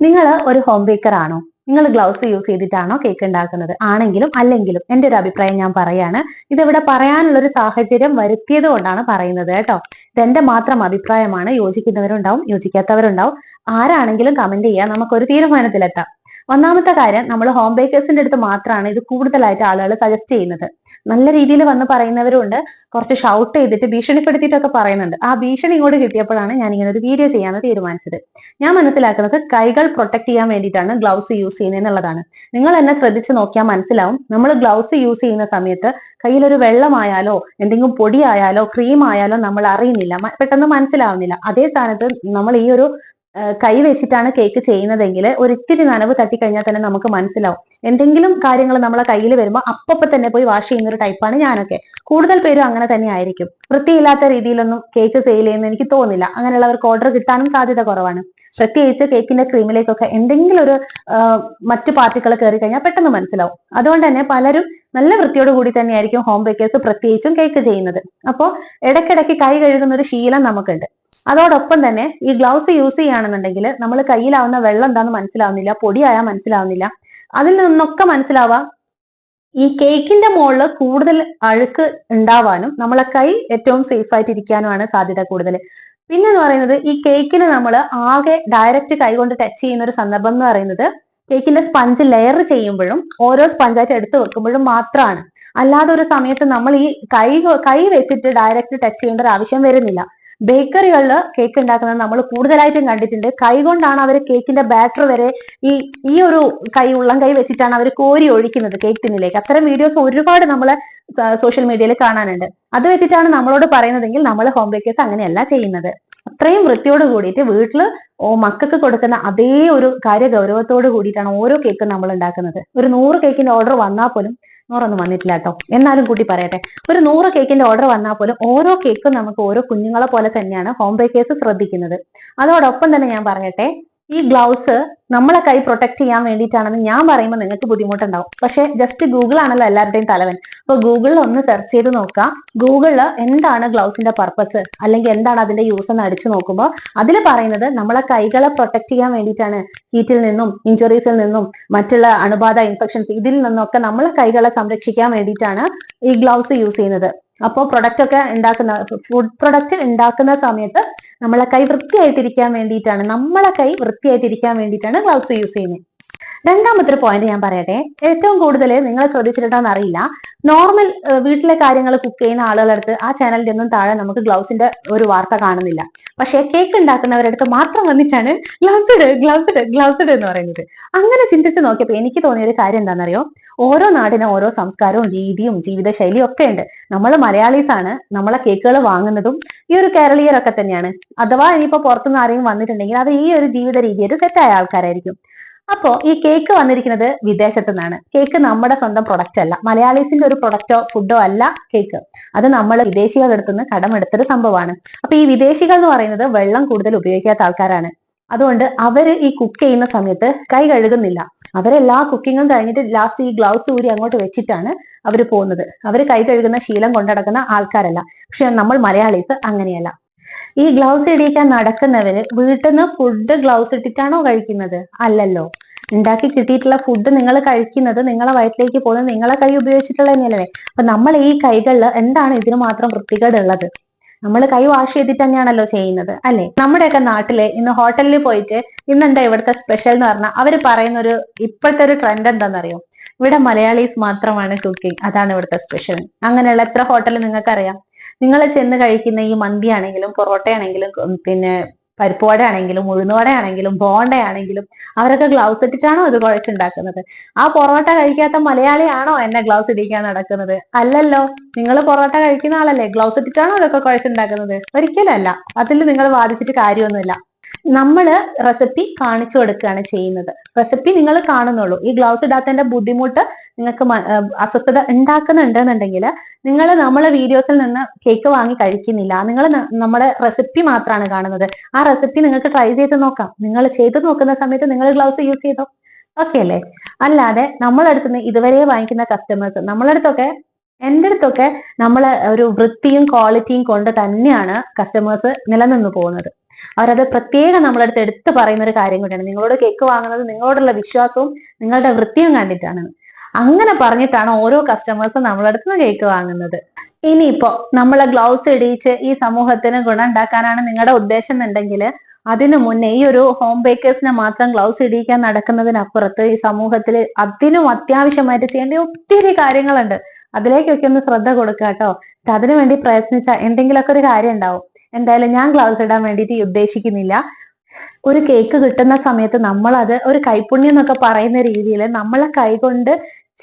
നിങ്ങൾ ഒരു home Baker ആണോ? നിങ്ങൾ ഗ്ലൗസ് യൂസ് ചെയ്തിട്ടാണോ കേക്ക് ഉണ്ടാക്കുന്നത്? ആണെങ്കിലും അല്ലെങ്കിലും എന്റെ ഒരു അഭിപ്രായം ഞാൻ പറയാണ്. ഇതിവിടെ പറയാനുള്ള ഒരു സാഹചര്യം വരുത്തിയത് കൊണ്ടാണ് പറയുന്നത് കേട്ടോ. ഇതെന്റെ മാത്രം അഭിപ്രായമാണ്. യോജിക്കുന്നവരുണ്ടാവും യോജിക്കാത്തവരുണ്ടാവും. ആരാണെങ്കിലും കമന്റ് ചെയ്യാം നമുക്കൊരു തീരുമാനത്തിലെത്താം. ഒന്നാമത്തെ കാര്യം നമ്മൾ ഹോം ബേക്കേഴ്സിന്റെ അടുത്ത് മാത്രമാണ് ഇത് കൂടുതലായിട്ട് ആളുകൾ സജസ്റ്റ് ചെയ്യുന്നത്. നല്ല രീതിയിൽ വന്ന് പറയുന്നവരുണ്ട്. കുറച്ച് ഷൗട്ട് ചെയ്തിട്ട് ഭീഷണിപ്പെടുത്തിയിട്ടൊക്കെ പറയുന്നുണ്ട്. ആ ഭീഷണി ഇങ്ങോട്ട് കിട്ടിയപ്പോഴാണ് ഞാൻ ഇങ്ങനെ ഒരു വീഡിയോ ചെയ്യാന്ന് തീരുമാനിച്ചത്. ഞാൻ മനസ്സിലാക്കുന്നത് കൈകൾ പ്രൊട്ടക്ട് ചെയ്യാൻ വേണ്ടിയിട്ടാണ് ഗ്ലൗസ് യൂസ് ചെയ്യുന്നത് എന്നുള്ളതാണ്. നിങ്ങൾ എന്നെ ശ്രദ്ധിച്ച് നോക്കിയാൽ മനസ്സിലാവും. നമ്മൾ ഗ്ലൗസ് യൂസ് ചെയ്യുന്ന സമയത്ത് കയ്യിലൊരു വെള്ളമായാലോ എന്തെങ്കിലും പൊടിയായാലോ ക്രീം ആയാലോ നമ്മൾ അറിയുന്നില്ല. പെട്ടെന്ന് മനസ്സിലാവുന്നില്ല. അതേ സ്ഥാനത്ത് നമ്മൾ ഈ ഒരു കൈ വെച്ചിട്ടാണ് കേക്ക് ചെയ്യുന്നതെങ്കിൽ ഒരിത്തിരി നനവ് തട്ടിക്കഴിഞ്ഞാൽ തന്നെ നമുക്ക് മനസ്സിലാവും. എന്തെങ്കിലും കാര്യങ്ങൾ നമ്മളെ കയ്യിൽ വരുമ്പോൾ അപ്പപ്പോ തന്നെ പോയി വാഷ് ചെയ്യുന്ന ഒരു ടൈപ്പാണ് ഞാനൊക്കെ. കൂടുതൽ പേരും അങ്ങനെ തന്നെ ആയിരിക്കും. വൃത്തിയില്ലാത്ത രീതിയിലൊന്നും കേക്ക് സെയിൽ ചെയ്യുന്ന എനിക്ക് തോന്നില്ല. അങ്ങനെയുള്ളവർക്ക് ഓർഡർ കിട്ടാനും സാധ്യത കുറവാണ്. പ്രത്യേകിച്ച് കേക്കിന്റെ ക്രീമിലേക്കൊക്കെ എന്തെങ്കിലും ഒരു മറ്റു പാർട്ടികൾ കയറി കഴിഞ്ഞാൽ പെട്ടെന്ന് മനസ്സിലാവും. അതുകൊണ്ട് തന്നെ പലരും നല്ല വൃത്തിയോട് കൂടി തന്നെയായിരിക്കും ഹോം ബേക്കേഴ്സ് പ്രത്യേകിച്ചും കേക്ക് ചെയ്യുന്നത്. അപ്പോൾ ഇടയ്ക്കിടയ്ക്ക് കൈ കഴുകുന്ന ഒരു ശീലം നമുക്കുണ്ട്. അതോടൊപ്പം തന്നെ ഈ ഗ്ലൗസ് യൂസ് ചെയ്യുകയാണെന്നുണ്ടെങ്കിൽ നമ്മൾ കയ്യിലാവുന്ന വെള്ളം എന്താണെന്ന് മനസ്സിലാവുന്നില്ല പൊടിയായാൽ മനസ്സിലാവുന്നില്ല. അതിൽ നിന്നൊക്കെ മനസ്സിലാവാം ഈ കേക്കിന്റെ മുകളിൽ കൂടുതൽ അഴുക്ക് ഉണ്ടാവാനും നമ്മളെ കൈ ഏറ്റവും സേഫ് ആയിട്ട് ഇരിക്കാനുമാണ് സാധ്യത കൂടുതൽ. പിന്നെ എന്ന് പറയുന്നത് ഈ കേക്കിന് നമ്മൾ ആകെ ഡയറക്റ്റ് കൈ കൊണ്ട് ടച്ച് ചെയ്യുന്ന ഒരു സന്ദർഭം എന്ന് പറയുന്നത് കേക്കിന്റെ സ്പഞ്ച് ലെയർ ചെയ്യുമ്പോഴും ഓരോ സ്പഞ്ചായിട്ട് എടുത്തു വെക്കുമ്പോഴും മാത്രമാണ് അല്ലാതെ ഒരു സമയത്ത് നമ്മൾ ഈ കൈ കൈ വെച്ചിട്ട് ഡയറക്റ്റ് ടച്ച് ചെയ്യേണ്ട ഒരു ആവശ്യം വരുന്നില്ല. ബേക്കറികളിൽ കേക്ക് ഉണ്ടാക്കുന്നത് നമ്മൾ കൂടുതലായിട്ടും കണ്ടിട്ടുണ്ട്. കൈകൊണ്ടാണ് അവർ കേക്കിന്റെ ബാറ്റർ വരെ ഈ ഈ ഒരു കൈ ഉള്ളം കൈ വെച്ചിട്ടാണ് അവർ കോരി ഒഴിക്കുന്നത് കേക്ക് ടിന്നിലേക്ക് അത്തരം വീഡിയോസ് ഒരുപാട് നമ്മൾ സോഷ്യൽ മീഡിയയിൽ കാണാനുണ്ട്. അത് വെച്ചിട്ടാണ് നമ്മളോട് പറയുന്നതെങ്കിൽ നമ്മൾ ഹോം ബേക്കേഴ്സ് അങ്ങനെയല്ല ചെയ്യുന്നത്. അത്രയും വൃത്തിയോട് കൂടിയിട്ട് വീട്ടിൽ മക്കൾക്ക് കൊടുക്കുന്ന അതേ ഒരു കാര്യ ഗൗരവത്തോട് കൂടിയിട്ടാണ് ഓരോ കേക്കും നമ്മൾ ഉണ്ടാക്കുന്നത്. ഒരു നൂറ് കേക്കിന്റെ ഓർഡർ വന്നാൽ പോലും നൂറൊന്നും വന്നിട്ടില്ല കേട്ടോ. എന്നാലും കൂട്ടി പറയട്ടെ. ഒരു നൂറ് കേക്കിന്റെ ഓർഡർ വന്നാൽ പോലും ഓരോ കേക്കും നമുക്ക് ഓരോ കുഞ്ഞുങ്ങളെ പോലെ തന്നെയാണ് ഹോം ബേക്കേഴ്സ് ശ്രദ്ധിക്കുന്നത്. അതോടൊപ്പം തന്നെ ഞാൻ പറയട്ടെ ഈ ഗ്ലൗസ് നമ്മളെ കൈ പ്രൊട്ടക്ട് ചെയ്യാൻ വേണ്ടിയിട്ടാണെന്ന് ഞാൻ പറയുമ്പോൾ നിങ്ങൾക്ക് ബുദ്ധിമുട്ടുണ്ടാവും. പക്ഷെ ജസ്റ്റ് ഗൂഗിൾ ആണല്ലോ എല്ലാവരുടെയും തലവൻ. അപ്പൊ ഗൂഗിളിൽ ഒന്ന് സെർച്ച് ചെയ്ത് നോക്കാം. ഗൂഗിളിൽ എന്താണ് ഗ്ലൗസിന്റെ പർപ്പസ് അല്ലെങ്കിൽ എന്താണ് അതിന്റെ യൂസ് എന്ന് അടിച്ചു നോക്കുമ്പോൾ അതിൽ പറയുന്നത് നമ്മളെ കൈകളെ പ്രൊട്ടക്ട് ചെയ്യാൻ വേണ്ടിയിട്ടാണ്. ഹീറ്റിൽ നിന്നും ഇഞ്ചുറീസിൽ നിന്നും മറ്റുള്ള അണുബാധ ഇൻഫെക്ഷൻസ് ഇതിൽ നിന്നൊക്കെ നമ്മളെ കൈകളെ സംരക്ഷിക്കാൻ വേണ്ടിയിട്ടാണ് ഈ ഗ്ലൗസ് യൂസ് ചെയ്യുന്നത്. അപ്പോൾ പ്രൊഡക്റ്റ് ഒക്കെ ഉണ്ടാക്കുന്ന ഫുഡ് പ്രൊഡക്റ്റ് ഉണ്ടാക്കുന്ന സമയത്ത് നമ്മളെ കൈ വൃത്തിയായിട്ടിരിക്കാൻ വേണ്ടിയിട്ടാണ് നമ്മളെ കൈ വൃത്തിയായിട്ടിരിക്കാൻ വേണ്ടിയിട്ടാണ് ഗ്ലൗസ് യൂസ് ചെയ്യുന്നത്. രണ്ടാമത്തെ പോയിന്റ് ഞാൻ പറയട്ടെ. ഏറ്റവും കൂടുതൽ നിങ്ങൾ ശ്രദ്ധിച്ചിട്ടുണ്ടോന്ന് അറിയില്ല. നോർമൽ വീട്ടിലെ കാര്യങ്ങൾ കുക്ക് ചെയ്യുന്ന ആളുകളുടെ അടുത്ത് ആ ചാനലിന്റെ ഒന്നും താഴെ നമുക്ക് ഗ്ലൗസിന്റെ ഒരു വാർത്ത കാണുന്നില്ല. പക്ഷേ കേക്ക് ഉണ്ടാക്കുന്നവരുടെ അടുത്ത് മാത്രം വന്നിട്ടാണ് ഗ്ലൗസ് ഇട് ഗ്ലൗസ് ഇട് ഗ്ലൗസ് ഇട് എന്ന് പറയുന്നത്. അങ്ങനെ ചിന്തിച്ച് നോക്കിയപ്പോൾ എനിക്ക് തോന്നിയ ഒരു കാര്യം എന്താണെന്നറിയോ ഓരോ നാടിനും ഓരോ സംസ്കാരവും രീതിയും ജീവിതശൈലിയും ഒക്കെ ഉണ്ട്. നമ്മൾ മലയാളീസ് ആണ്. നമ്മളെ കേക്കുകൾ വാങ്ങുന്നതും ഈ ഒരു കേരളീയരൊക്കെ തന്നെയാണ്. അഥവാ ഇനിയിപ്പോ പുറത്തുനിന്ന് ആരെങ്കിലും വന്നിട്ടുണ്ടെങ്കിൽ അത് ഈ ഒരു ജീവിത രീതിയായിട്ട് സെറ്റായ ആൾക്കാരായിരിക്കും. അപ്പോ ഈ കേക്ക് വന്നിരിക്കുന്നത് വിദേശത്തു നിന്നാണ് കേക്ക് നമ്മുടെ സ്വന്തം പ്രൊഡക്റ്റ് അല്ല. മലയാളീസിന്റെ ഒരു പ്രൊഡക്റ്റോ ഫുഡോ അല്ല കേക്ക് അത് നമ്മൾ വിദേശികളുടെ അടുത്തുനിന്ന് കടമെടുത്തൊരു സംഭവമാണ്. അപ്പൊ ഈ വിദേശികൾ എന്ന് പറയുന്നത് വെള്ളം കൂടുതൽ ഉപയോഗിക്കാത്ത ആൾക്കാരാണ്. അതുകൊണ്ട് അവർ ഈ കുക്ക് ചെയ്യുന്ന സമയത്ത് കൈ കഴുകുന്നില്ല. അവരെല്ലാ കുക്കിങ്ങും കഴിഞ്ഞിട്ട് ലാസ്റ്റ് ഈ ഗ്ലൗസ് ഊരി അങ്ങോട്ട് വെച്ചിട്ടാണ് അവർ പോകുന്നത്. അവർ കൈ കഴുകുന്ന ശീലം കൊണ്ടടക്കുന്ന ആൾക്കാരല്ല. പക്ഷെ നമ്മൾ മലയാളീസ് അങ്ങനെയല്ല. ഈ ഗ്ലൗസ് ഇടിയിക്കാൻ നടക്കുന്നവര് വീട്ടിൽ നിന്ന് ഫുഡ് ഗ്ലൗസ് ഇട്ടിട്ടാണോ കഴിക്കുന്നത്? അല്ലല്ലോ. ഉണ്ടാക്കി കിട്ടിയിട്ടുള്ള ഫുഡ് നിങ്ങൾ കഴിക്കുന്നത് നിങ്ങളെ വയറ്റിലേക്ക് പോകുന്നത് നിങ്ങളെ കൈ ഉപയോഗിച്ചിട്ടുള്ള തന്നെയല്ലേ? അപ്പൊ നമ്മൾ ഈ കൈകളിൽ എന്താണ് ഇതിന് മാത്രം വൃത്തികേടുള്ളത്? നമ്മൾ കൈ വാഷ് ചെയ്തിട്ട് തന്നെയാണല്ലോ ചെയ്യുന്നത് അല്ലെ? നമ്മുടെയൊക്കെ നാട്ടിൽ ഇന്ന് ഹോട്ടലിൽ പോയിട്ട് ഇന്നെന്താ ഇവിടുത്തെ സ്പെഷ്യൽ എന്ന് പറഞ്ഞാൽ അവർ പറയുന്ന ഒരു ഇപ്പോഴത്തെ ഒരു ട്രെൻഡ് എന്താണെന്നറിയോ ഇവിടെ മലയാളീസ് മാത്രമാണ് കുക്കിംഗ് അതാണ് ഇവിടുത്തെ സ്പെഷ്യൽ അങ്ങനെയുള്ള എത്ര ഹോട്ടൽ നിങ്ങൾക്കറിയാം? നിങ്ങൾ ചെന്ന് കഴിക്കുന്ന ഈ മന്തി ആണെങ്കിലും പൊറോട്ട ആണെങ്കിലും പിന്നെ പരിപ്പുവട ആണെങ്കിലും ഉഴുന്നുവട ആണെങ്കിലും ബോണ്ട ആണെങ്കിലും അവരൊക്കെ ഗ്ലൗസ് ഇട്ടിട്ടാണോ ഇത് കുഴച്ചുണ്ടാക്കുന്നത്? ആ പൊറോട്ട കഴിക്കാത്ത മലയാളിയാണോ എന്നെ ഗ്ലൗസ് ഇടിക്കാൻ നടക്കുന്നത്? അല്ലല്ലോ നിങ്ങൾ പൊറോട്ട കഴിക്കുന്ന ആളല്ലേ ഗ്ലൗസ് ഇട്ടിട്ടാണോ അതൊക്കെ കുഴച്ചുണ്ടാക്കുന്നത്? ഒരിക്കലല്ല അതിൽ നിങ്ങൾ വാദിച്ചിട്ട് കാര്യമൊന്നുമില്ല. നമ്മൾ റെസിപ്പി കാണിച്ചു കൊടുക്കുകയാണ് ചെയ്യുന്നത്. റെസിപ്പി നിങ്ങൾ കാണുന്നുള്ളൂ. ഈ ഗ്ലൗസ് ഇടാത്തതിന്റെ ബുദ്ധിമുട്ട് നിങ്ങൾക്ക് അസ്വസ്ഥത ഉണ്ടാക്കുന്നുണ്ടെന്നുണ്ടെങ്കിൽ നിങ്ങൾ നമ്മളെ വീഡിയോസിൽ നിന്ന് കേക്ക് വാങ്ങി കഴിക്കുന്നില്ല. നിങ്ങൾ നമ്മുടെ റെസിപ്പി മാത്രമാണ് കാണുന്നത്. ആ റെസിപ്പി നിങ്ങൾക്ക് ട്രൈ ചെയ്ത് നോക്കാം. നിങ്ങൾ ചെയ്ത് നോക്കുന്ന സമയത്ത് നിങ്ങൾ ഗ്ലൗസ് യൂസ് ചെയ്തോ? ഓക്കെ അല്ലേ? അല്ലാതെ നമ്മളടുത്തുനിന്ന് ഇതുവരെ വാങ്ങിക്കുന്ന കസ്റ്റമേഴ്സ് നമ്മളടുത്തൊക്കെ എന്റെ അടുത്തൊക്കെ നമ്മൾ ഒരു വൃത്തിയും ക്വാളിറ്റിയും കൊണ്ട് തന്നെയാണ് കസ്റ്റമേഴ്സ് നിലനിന്ന് പോകുന്നത്. അവരത് പ്രത്യേകം നമ്മളടുത്ത് എടുത്ത് പറയുന്ന ഒരു കാര്യം കൂടിയാണ്. നിങ്ങളോട് കേക്ക് വാങ്ങുന്നത് നിങ്ങളോടുള്ള വിശ്വാസവും നിങ്ങളുടെ വൃത്തിയും കണ്ടിട്ടാണ്. അങ്ങനെ പറഞ്ഞിട്ടാണ് ഓരോ കസ്റ്റമേഴ്സും നമ്മളടുത്ത് നിന്ന് കേക്ക് വാങ്ങുന്നത്. ഇനിയിപ്പോ നമ്മളെ ഗ്ലൗസ് ഇടിയിച്ച് ഈ സമൂഹത്തിന് ഗുണം ഉണ്ടാക്കാനാണ് നിങ്ങളുടെ ഉദ്ദേശം എന്നുണ്ടെങ്കിൽ അതിനു മുന്നേ ഈ ഒരു ഹോം ബേക്കേഴ്സിനെ മാത്രം ഗ്ലൗസ് ഇടിയിക്കാൻ നടക്കുന്നതിനപ്പുറത്ത് ഈ സമൂഹത്തിൽ അതിനും അത്യാവശ്യമായിട്ട് ചെയ്യേണ്ട ഒത്തിരി കാര്യങ്ങളുണ്ട്. അതിലേക്കൊക്കെ ഒന്ന് ശ്രദ്ധ കൊടുക്കുക കേട്ടോ. അതിനു വേണ്ടി പ്രയത്നിച്ച എന്തെങ്കിലുമൊക്കെ ഒരു കാര്യം ഉണ്ടാവും. എന്തായാലും ഞാൻ ഗ്ലൗസ് ഇടാൻ വേണ്ടിയിട്ട് ഉദ്ദേശിക്കുന്നില്ല. ഒരു കേക്ക് കിട്ടുന്ന സമയത്ത് നമ്മൾ അത് ഒരു കൈപ്പുണ്യം എന്നൊക്കെ പറയുന്ന രീതിയിൽ നമ്മളെ കൈകൊണ്ട്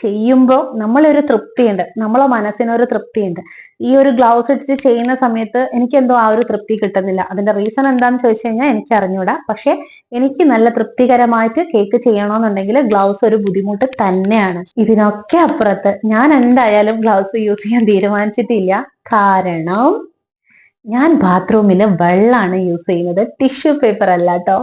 ചെയ്യുമ്പോൾ നമ്മളൊരു തൃപ്തിയുണ്ട്. നമ്മളെ മനസ്സിനൊരു തൃപ്തിയുണ്ട്. ഈ ഒരു ഗ്ലൗസ് ഇട്ടിട്ട് ചെയ്യുന്ന സമയത്ത് എനിക്ക് എന്തോ ആ ഒരു തൃപ്തി കിട്ടുന്നില്ല. അതിന്റെ റീസൺ എന്താണെന്ന് ചോദിച്ചു കഴിഞ്ഞാൽ എനിക്ക് അറിഞ്ഞൂടാ. പക്ഷെ എനിക്ക് നല്ല തൃപ്തികരമായിട്ട് കേക്ക് ചെയ്യണമെന്നുണ്ടെങ്കിൽ ഗ്ലൗസ് ഒരു ബുദ്ധിമുട്ട് തന്നെയാണ്. ഇതിനൊക്കെ അപ്പുറത്ത് ഞാൻ എന്തായാലും ഗ്ലൗസ് യൂസ് ചെയ്യാൻ തീരുമാനിച്ചിട്ടില്ല. കാരണം ഞാൻ ബാത്റൂമിൽ വെള്ളമാണ് യൂസ് ചെയ്യുന്നത്. ടിഷ്യൂ പേപ്പർ അല്ല കേട്ടോ